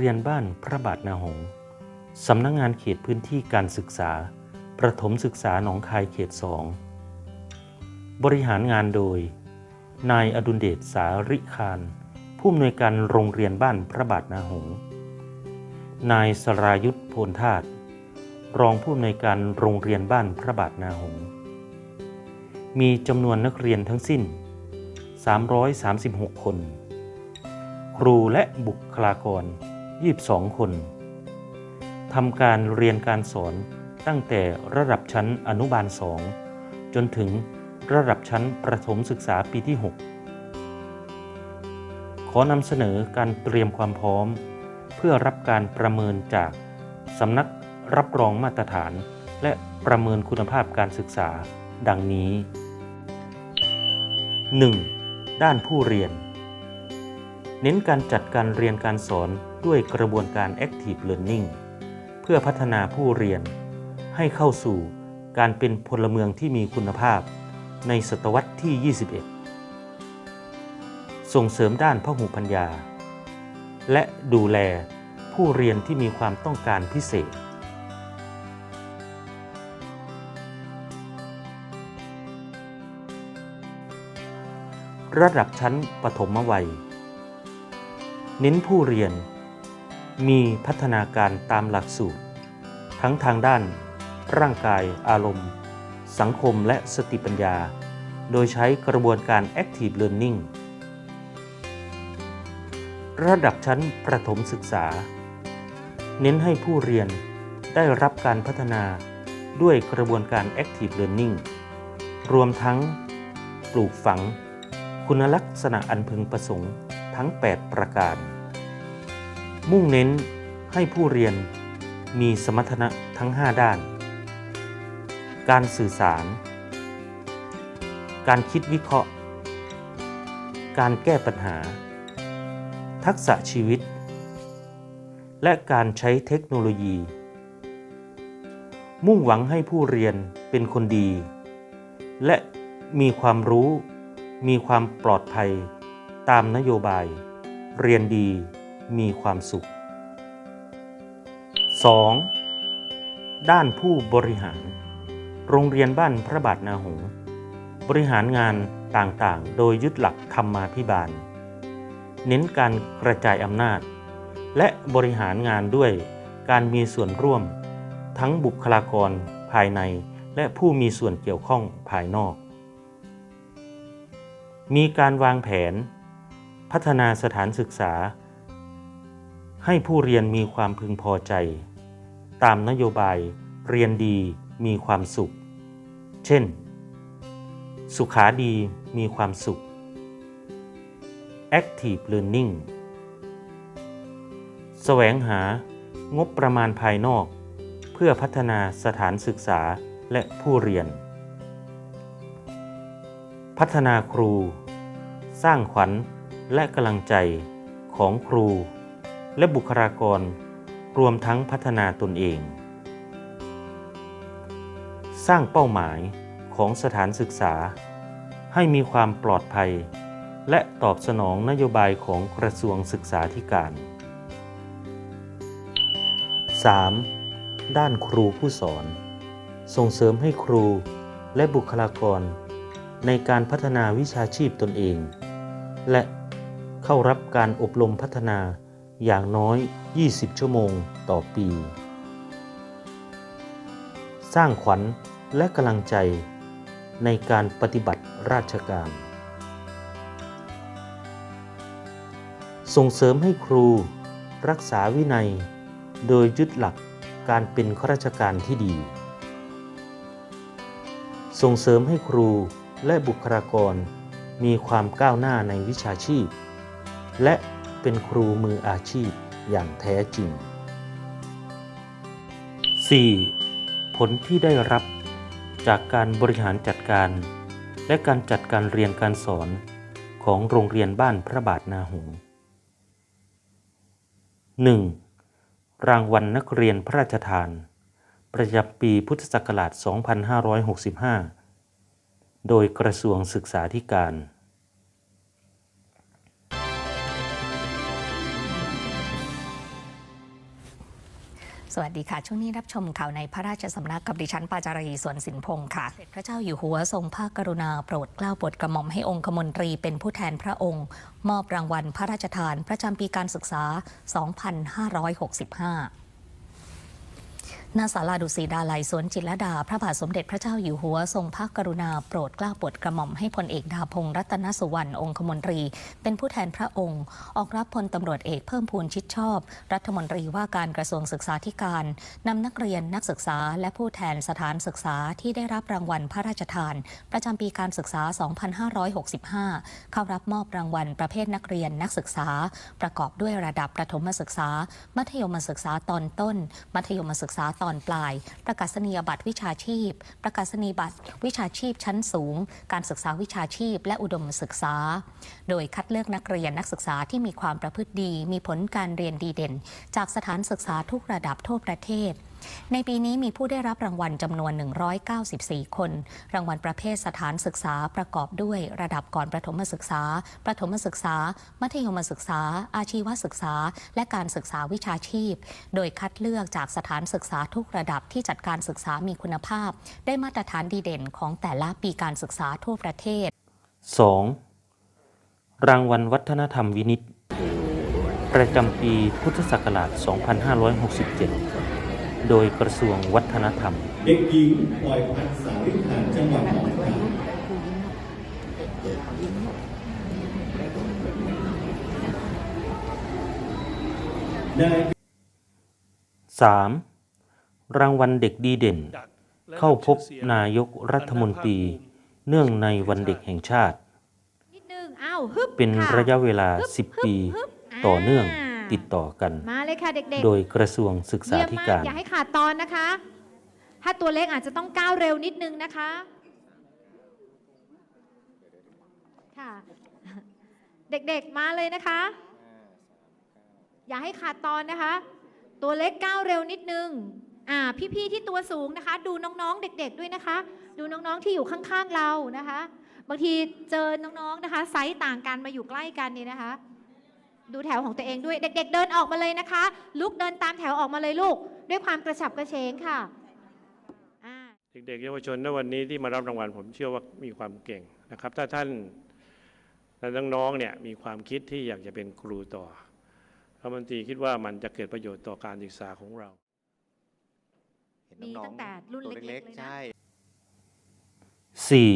โรงเรียนบ้านพระบาทนาหง สำนักงงานเขตพื้นที่การศึกษา ประถมศึกษาหนองคายเขตสองบริหารงานโดย นายอดุลเดชสาริคาร ผู้อำนวยการโรงเรียนบ้านพระบาทนาหง นายสรายุทธโพนธาตุรองผู้อำนวยการโรงเรียนบ้านพระบาทนาหง มีจำนวนนักเรียนทั้งสิ้น 336 คน ครูและบุคลากร 22 คนทำการเรียนการสอนตั้งแต่ระดับชั้นอนุบาล 2 จนถึงระดับชั้นประถมศึกษาปีที่ 6 ขอนำเสนอการเตรียมความพร้อม เพื่อรับการประเมินจากสำนักรับรองมาตรฐาน และประเมินคุณภาพการศึกษา ดังนี้ 1. ด้านผู้เรียน เน้นการจัดการเรียนการสอนด้วยกระบวนการ Active Learning เพื่อพัฒนาผู้เรียน ให้เข้าสู่การเป็นพลเมืองที่มีคุณภาพ ในศตวรรษที่ 21 ส่งเสริมด้านพหุปัญญา และดูแลผู้เรียนที่มีความต้องการพิเศษ ระดับชั้นปฐมวัย เน้นผู้เรียน มีพัฒนาการตามหลักสูตร ทั้งทางด้าน ร่างกายอารมณ์ สังคมและสติปัญญา โดยใช้กระบวนการ Active Learning ระดับชั้นประถมศึกษา เน้นให้ผู้เรียนได้รับการพัฒนาด้วยกระบวนการ Active Learning รวมทั้งปลูกฝัง คุณลักษณะอันพึงประสงค์ทั้ง 8 ประการ มุ่งเน้นให้ผู้เรียนมีสมรรถนะทั้ง 5 ด้าน การสื่อสาร การคิดวิเคราะห์ การแก้ปัญหา ทักษะชีวิต และการใช้เทคโนโลยี มุ่งหวังให้ผู้เรียนเป็นคนดี และมีความรู้ มีความปลอดภัย ตามนโยบาย เรียนดี มีความสุข 2. ด้านผู้บริหาร โรงเรียนบ้านพระบาทนาหง บริหารงานต่างๆ โดยยึดหลักธรรมาภิบาล เน้นการกระจายอำนาจ และบริหารงานด้วยการมีส่วนร่วม ทั้งบุคลากรภายใน และผู้มีส่วนเกี่ยวข้องภายนอก มีการวางแผน พัฒนาสถานศึกษา ให้ผู้เรียนมีความพึงพอใจ ตามนโยบายเรียนดีมีความสุข เช่น สุขาดีมีความสุข Active Learning แสวงหางบประมาณภายนอก เพื่อพัฒนาสถานศึกษาและผู้เรียน พัฒนาครู สร้างขวัญและกำลังใจของครู และบุคลากร รวมทั้งพัฒนาตนเอง สร้างเป้าหมายของสถานศึกษา ให้มีความปลอดภัย และตอบสนองนโยบายของกระทรวงศึกษาธิการ 3. ด้านครูผู้สอน ส่งเสริมให้ครูและบุคลากร ในการพัฒนาวิชาชีพตนเอง และเข้ารับการอบรมพัฒนา อย่างน้อย 20 ชั่วโมงต่อปี สร้างขวัญและกำลังใจในการปฏิบัติราชการ ส่งเสริมให้ครูรักษาวินัย โดยยึดหลักการเป็นข้าราชการที่ดี ส่งเสริมให้ครูและบุคลากรมีความก้าวหน้าในวิชาชีพ และ เป็นครูมืออาชีพอย่างแท้จริง 4. ผลที่ได้รับจากการบริหารจัดการ และการจัดการเรียนการสอนของโรงเรียนบ้านพระบาทนาหง 1. รางวัลนักเรียนพระราชทาน ประจำปีพุทธศักราช 2565 โดยกระทรวงศึกษาธิการ สวัสดีค่ะ ช่วงนี้รับชมข่าวในพระราชสำนักกับดิฉันปาจารีสวนสินพงค์ค่ะ พระเจ้าอยู่หัวทรงพระกรุณาโปรดเกล้าโปรดกระหม่อมให้องคมนตรีเป็นผู้แทนพระองค์ มอบรางวัลพระราชทาน ประจำปีการศึกษา 2565 ณศาลาดุสีดาลัยสวนจิตรดา พระบาทสมเด็จพระเจ้าอยู่หัว ทรงพระกรุณาโปรดเกล้าโปรดกระหม่อมให้พลเอกดาพงศ์รัตนสุวรรณองคมนตรี เป็นผู้แทนพระองค์ ออกรับพลตำรวจเอกเพิ่มพูนชิดชอบ รัฐมนตรีว่าการกระทรวงศึกษาธิการนำนักเรียนนักศึกษา และผู้แทนสถานศึกษาที่ได้รับรางวัลพระราชทาน ประจำปีการศึกษา 2565 เข้ารับมอบรางวัลประเภทนักเรียนนักศึกษา ประกอบด้วยระดับประถมศึกษา มัธยมศึกษาตอนต้น มัธยมศึกษาตอนปลาย ประกาศนียบัตรวิชาชีพ ประกาศนียบัตรวิชาชีพชั้นสูง การศึกษาวิชาชีพ และอุดมศึกษา โดยคัดเลือกนักเรียนนักศึกษาที่มีความประพฤติดี มีผลการเรียนดีเด่น จากสถานศึกษาทุกระดับทั่วประเทศ ในปีนี้มีผู้ได้รับรางวัลจำนวน 194 คน รางวัลประเภทสถานศึกษาประกอบด้วยระดับก่อนประถมศึกษา ประถมศึกษา มัธยมศึกษา อาชีวศึกษา และการศึกษาวิชาชีพ โดยคัดเลือกจากสถานศึกษาทุกระดับที่จัดการศึกษามีคุณภาพ ได้มาตรฐานดีเด่นของแต่ละปีการศึกษาทั่วประเทศ 2. รางวัลวัฒนธรรมวินิต ประจำปีพุทธศักราช 2567 โดยกระทรวงวัฒนธรรม เด็กหญิงปล่อยพันธุ์สาวิขานจังหวัดหนองคายได้ 3. รางวัลเด็กดีเด่น เข้าพบนายกรัฐมนตรี เนื่องในวันเด็กแห่งชาตินิดนึงอ้าวฮึบเป็นค่ระยะเวลาฮึบฮึบ10 ปีฮึบต่อเนื่องอ่า ติดต่อกัน มาเลยค่ะเด็กๆ โดยกระทรวงศึกษาเยี่ยมธิมากการ อย่าให้ขาดตอนนะคะ ถ้าตัวเล็กอาจจะต้องก้าวเร็วนิดนึงนะคะ ค่ะ เด็กๆ มาเลยนะคะ อย่าให้ขาดตอนนะคะ ตัวเล็กก้าวเร็วนิดนึง อ่า พี่ๆ ที่ตัวสูงนะคะ ดูน้องๆ เด็ก ๆ ด้วยนะคะ ดูน้องๆ ที่อยู่ข้างๆ เรานะคะ บางทีเจอน้องๆ นะคะ ไซส์ต่างกันมาอยู่ใกล้กันนี่นะคะ ดูแถวของตัวเองด้วย เด็ก ๆ เดินออกมาเลยนะคะ ลุกเดินตามแถวออกมาเลยลูก ด้วยความกระฉับกระเฉงค่ะอ่าเด็กๆเยาวชนณวันนี้ที่มารับรางวัลผมเชื่อว่ามีความเก่งนะครับ ถ้าท่านและน้องๆเนี่ยมีความคิดที่อยากจะเป็นครูต่อรัฐมนตรีคิดว่ามันจะเกิดประโยชน์ต่อการศึกษาของเราเห็นน้องๆมีตั้งแต่รุ่นตัวเล็เล็กกๆเลยนะๆใช่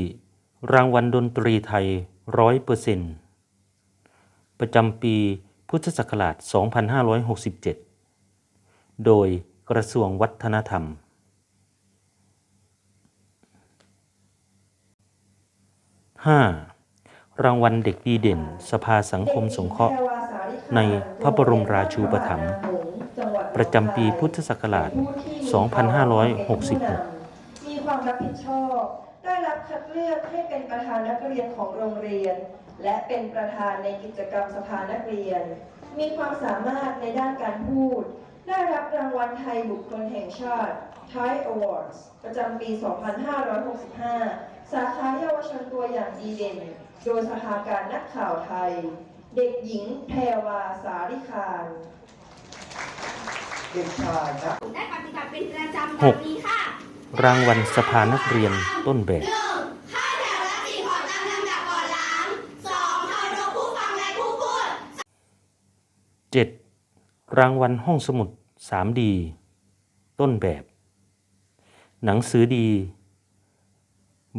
4. รางวัลดนตรีไทยร้อยเปอร์เซนต์ ประจำปีพุทธศักราช 2567 โดยกระทรวงวัฒนธรรม 5. รางวัลเด็กดีเด่น สภาสังคมสงเคราะห์ ในพระบรมราชูปถัมภ์ประจำปีพุทธศักราช 2566 มีความรับผิดชอบ ได้รับคัดเลือกให้เป็นประธานนักเรียนของโรงเรียน และเป็นประธานในกิจกรรมสภานักเรียน มีความสามารถในด้านการพูด ได้รับรางวัลไทยบุคคลแห่งชาติ Thai Awards ประจำปี 2565 สาขาเยาวชนตัวอย่างดีเด่น โดยสภาการนักข่าวไทย เด็กหญิงแพรวาสาริคารเด็กชายนะได้ปฏิบัติเป็นประจำหดักงนี้ค่ะ รางวัลสภานักเรียนต้นแบบ 7. รางวัลห้องสมุด 3D ต้นแบบ หนังสือดี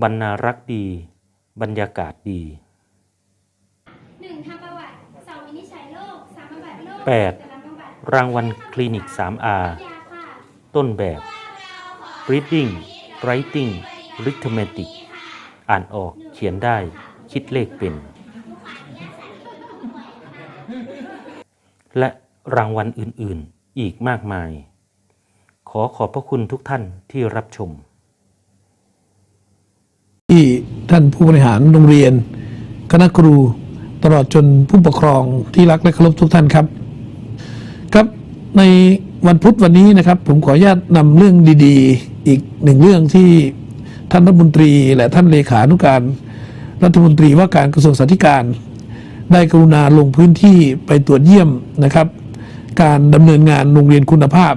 บรรณารักษ์ดี บรรยากาศดีหนึ่งทำประวัติสองวินิจฉัยโรคสามบำบัดโรคแปดสี่บำบัดรางวัลคลินิก 3R ยาค่ะต้นแบบ Reading Writing Arithmetic อ่านออกเขียนได้คิดเลขเป็น และรางวัลอื่นๆ อีกมากมาย ขอขอบพระคุณทุกท่านที่รับชม ที่ท่านผู้บริหารโรงเรียน คณะครูตลอดจนผู้ปกครองที่รักและเคารพทุกท่านครับ ครับในวันพุธวันนี้นะครับ ผมขออนุญาตนำเรื่องดีๆ อีกหนึ่งเรื่องที่ท่านรัฐมนตรี และท่านเลขานุการ รัฐมนตรีว่าการกระทรวงสาธการ ได้กรุณาลงพื้นที่ไปตรวจเยี่ยมนะครับ การดำเนินงานโรงเรียนคุณภาพ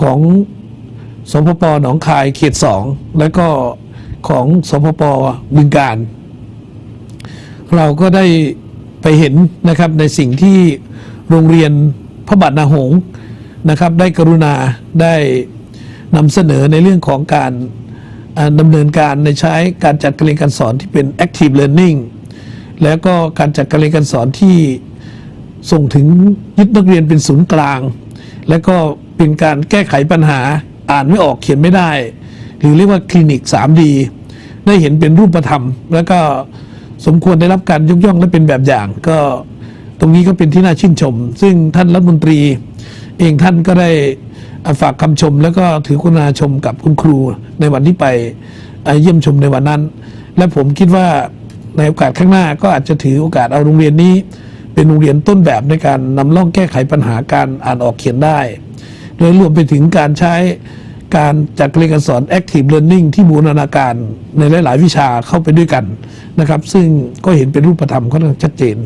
ของสพปหนองคายเขตสองและก็ของสพปบึงการ เราก็ได้ไปเห็นนะครับในสิ่งที่โรงเรียนพระบาทนาหงนะครับ ได้กรุณาได้นำเสนอในเรื่องของการดำเนินการในใช้การจัดการเรียนการสอนที่เป็น active learning แล้วก็การจัดการเรียนการสอนที่ส่งถึงยึดนักเรียนเป็นศูนย์กลาง และก็เป็นการแก้ไขปัญหาอ่านไม่ออกเขียนไม่ได้ หรือเรียกว่าคลินิก 3D ได้เห็นเป็นรูปธรรม แล้วก็สมควรได้รับการยกย่องและเป็นแบบอย่าง ก็ตรงนี้ก็เป็นที่น่าชื่นชม ซึ่งท่านรัฐมนตรี เองท่านก็ได้ฝากคำชม แล้วก็ถือกรุณาชมกับคุณครูในวันที่ไปเยี่ยมชมในวันนั้น และผมคิดว่า ในโอกาสข้างหน้าก็อาจจะถือโอกาสเอาโรงเรียนนี้ เป็นโรงเรียนต้นแบบในการนำล่องแก้ไขปัญหาการอ่านออกเขียนได้ โดยรวมไปถึงการใช้การจัดกรเรียนการสอน active learning ที่บูรณาการในหลาย ๆ วิชาเข้าไปด้วยกันนะครับ ซึ่งก็เห็นเป็นรูปธรรมค่อนข้างชัดเจน